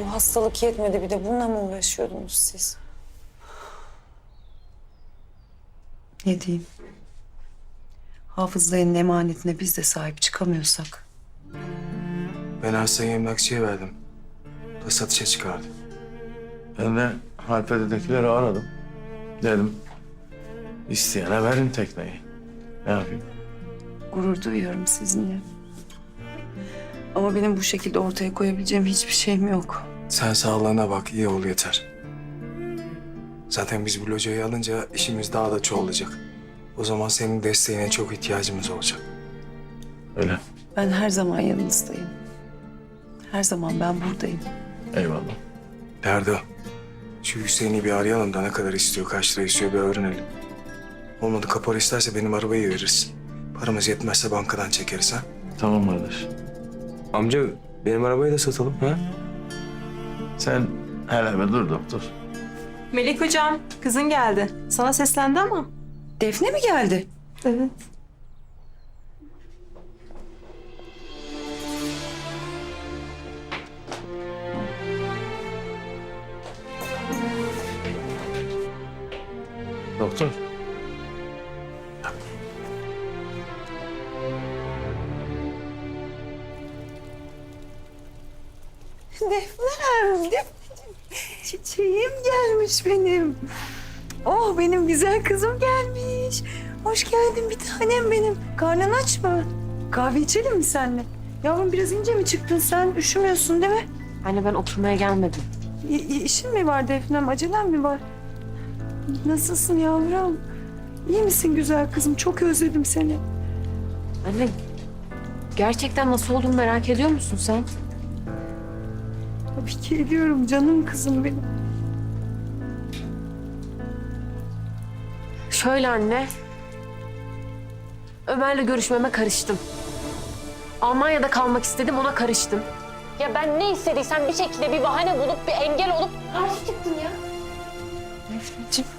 bu hastalık yetmedi bir de bununla mı uğraşıyordunuz siz? Ne diyeyim? Hafız dayının emanetine biz de sahip çıkamıyorsak. Ben arsayı emlakçıya verdim. Da satışa çıkardı. Ben de Halpede'dekileri aradım. Dedim isteyene verin tekneyi. Ne yapayım? Gurur duyuyorum sizinle. Ama benim bu şekilde ortaya koyabileceğim hiçbir şeyim yok. Sen sağlığına bak, iyi ol yeter. Zaten biz bu locayı alınca işimiz daha da çoğalacak. O zaman senin desteğine çok ihtiyacımız olacak. Öyle. Ben her zaman yanınızdayım. Her zaman ben buradayım. Eyvallah. Derdo, şu Hüseyin'i bir arayalım da ne kadar istiyor, kaç lira istiyor bir öğrenelim. Olmadı kapora isterse benim arabayı verirsin. Paramız yetmezse bankadan çekeriz ha. Tamam kardeş. Amca benim arabayı da satalım ha. Sen hele bir dur doktor. Melek hocam, kızın geldi. Sana seslendi ama. Defne mi geldi? Evet. Doktor. Defnem, Defneciğim. Çiçeğim gelmiş benim. Oh benim güzel kızım gelmiş. Hoş geldin bir tanem benim. Karnın aç mı? Kahve içelim mi seninle? Yavrum biraz ince mi çıktın sen? Üşümüyorsun değil mi? Anne ben oturmaya gelmedim. İ- işin mi var Defnem? Acelen mi var? Nasılsın yavrum? İyi misin güzel kızım? Çok özledim seni. Anne, gerçekten nasıl olduğunu merak ediyor musun sen? Tabii ki ediyorum canım kızım benim. Şöyle anne. Ömer'le görüşmeme karıştım. Almanya'da kalmak istedim, ona karıştım. Ya ben ne istediysem bir şekilde bir bahane bulup, bir engel olup karşı çıktın ya. Defneciğim.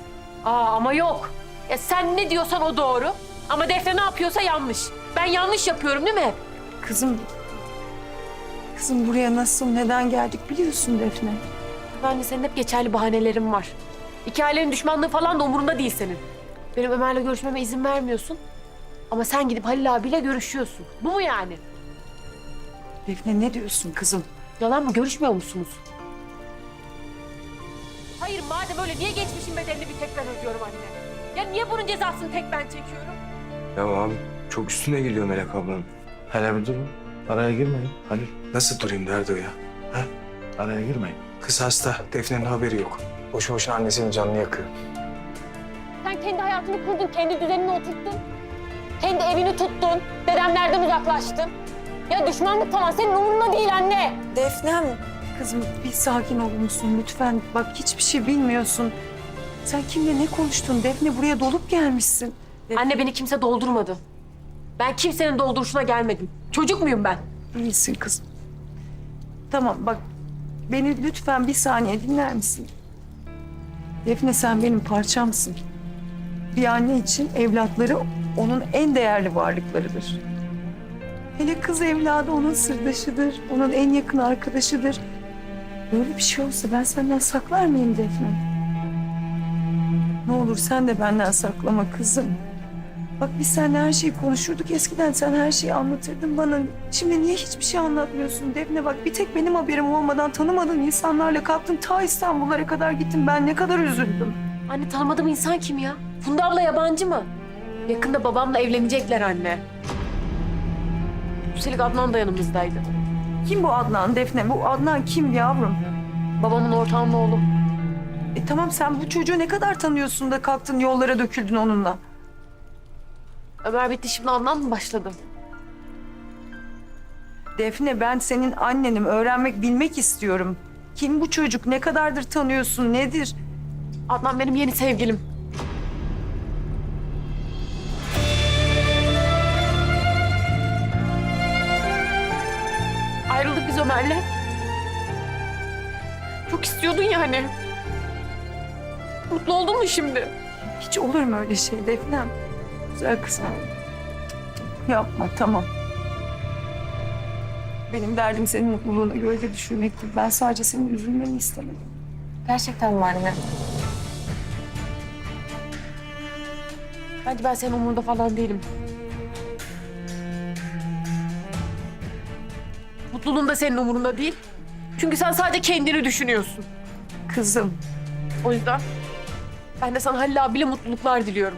Aa ama yok. Ya sen ne diyorsan o doğru. Ama Defne ne yapıyorsa yanlış. Ben yanlış yapıyorum değil mi? Kızım. Kızım buraya nasıl, neden geldik biliyorsun Defne. Anne senin hep geçerli bahanelerin var. İki ailenin düşmanlığı falan da umurunda değil senin. Benim Ömer'le görüşmeme izin vermiyorsun. Ama sen gidip Halil abiyle görüşüyorsun. Bu mu yani? Defne ne diyorsun kızım? Yalan mı? Görüşmüyor musunuz? Hayır madem öyle niye geçmişin bedelini bir tek ben ödüyorum anne? Ya niye bunun cezasını tek ben çekiyorum? Ya abi çok üstüne geliyor Melek ablanın. Hele bir durun. Araya girmeyin. Halil. Nasıl durayım Derdo ya? Araya girmeyin. Kız hasta, Defne'nin haberi yok. Boşu boşuna annesinin canını yakıyor. Sen kendi hayatını kurdun, kendi düzenini oturttun. Kendi evini tuttun, dedemlerden uzaklaştın. Ya düşmanlık falan senin umurunda değil anne. Defnem. Kızım bir sakin olur musun lütfen? Bak hiçbir şey bilmiyorsun. Sen kimle ne konuştun? Defne buraya dolup gelmişsin. Anne beni kimse doldurmadı. Ben kimsenin dolduruşuna gelmedim. Çocuk muyum ben? İyisin kızım. Tamam bak beni lütfen bir saniye dinler misin? Defne sen benim parçamsın. Bir anne için evlatları onun en değerli varlıklarıdır. Hele kız evladı onun sırdaşıdır, onun en yakın arkadaşıdır. Böyle bir şey olsa ben senden saklar mıyım Defne? Ne olur sen de benden saklama kızım. Bak biz seninle her şeyi konuşurduk. Eskiden sen her şeyi anlatırdın bana. Şimdi niye hiçbir şey anlatmıyorsun Defne? Bak bir tek benim haberim olmadan tanımadığın insanlarla kalktın. Ta İstanbullara kadar gittin. Ben ne kadar üzüldüm. Anne tanımadığım insan kim ya? Funda abla yabancı mı? Yakında babamla evlenecekler anne. Üstelik Adnan da yanımızdaydı. Kim bu Adnan Defne? Bu Adnan kim yavrum? Babamın ortağının oğlu. E tamam sen bu çocuğu ne kadar tanıyorsun da kalktın yollara döküldün onunla? Ömer bitti şimdi Adnan mı başladı? Defne ben senin annenim. Öğrenmek, bilmek istiyorum. Kim bu çocuk? Ne kadardır tanıyorsun? Nedir? Adnan benim yeni sevgilim. Ayrıldık biz Ömer'le. Çok istiyordun ya hani. Mutlu oldun mu şimdi? Hiç olur mu öyle şey Defnem? Güzel kızım. Yapma tamam. Benim derdim senin mutluluğuna gölge düşürmekti. Ben sadece senin üzülmeni istemedim. Gerçekten mi anne? Bence ben senin umurunda falan değilim. Mutluluğun da senin umurunda değil. Çünkü sen sadece kendini düşünüyorsun. Kızım, O yüzden ben de sana Halil abiyle mutluluklar diliyorum.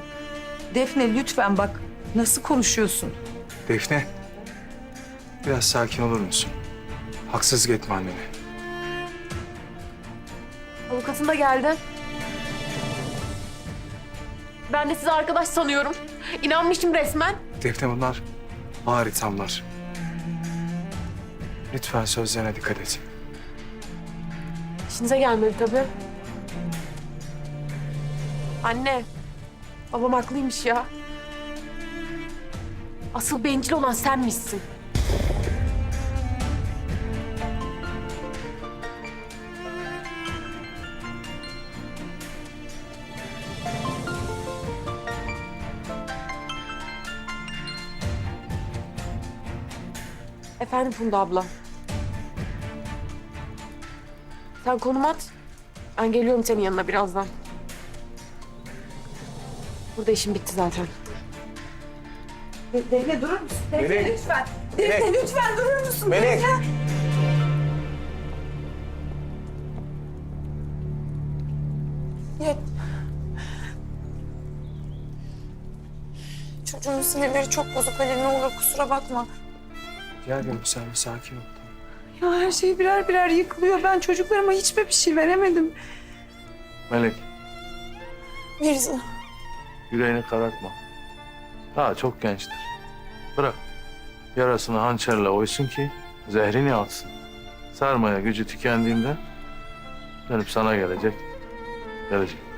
Defne lütfen bak nasıl konuşuyorsun? Defne. Biraz sakin olur musun? Haksızlık etme annene. Avukatın da geldi. Ben de sizi arkadaş sanıyorum. İnanmışım resmen. Defne bunlar ağır ithamlar. Lütfen sözlerine dikkat et. İşinize gelmedi tabii. Anne, babam haklıymış ya. Asıl bencil olan senmişsin. Efendim Funda abla. Sen konum at. Ben geliyorum senin yanına birazdan. Burada işim bitti zaten. Defne durur musun? Defne Melek. lütfen. Defne lütfen durur musun? Melek. Ya... Çocuğun sinirleri çok bozuk Halil ne olur kusura bakma. Gel gülüm sen bir sakin ol. Ya her şey birer birer yıkılıyor. Ben çocuklarıma hiçbir bir şey veremedim. Melek, Mirza. Yüreğini karartma. Daha çok gençtir. Bırak. Yarasını hançerle oysun ki zehrini alsın. Sarmaya gücü tükendiğinde dönüp sana gelecek. Gelecek.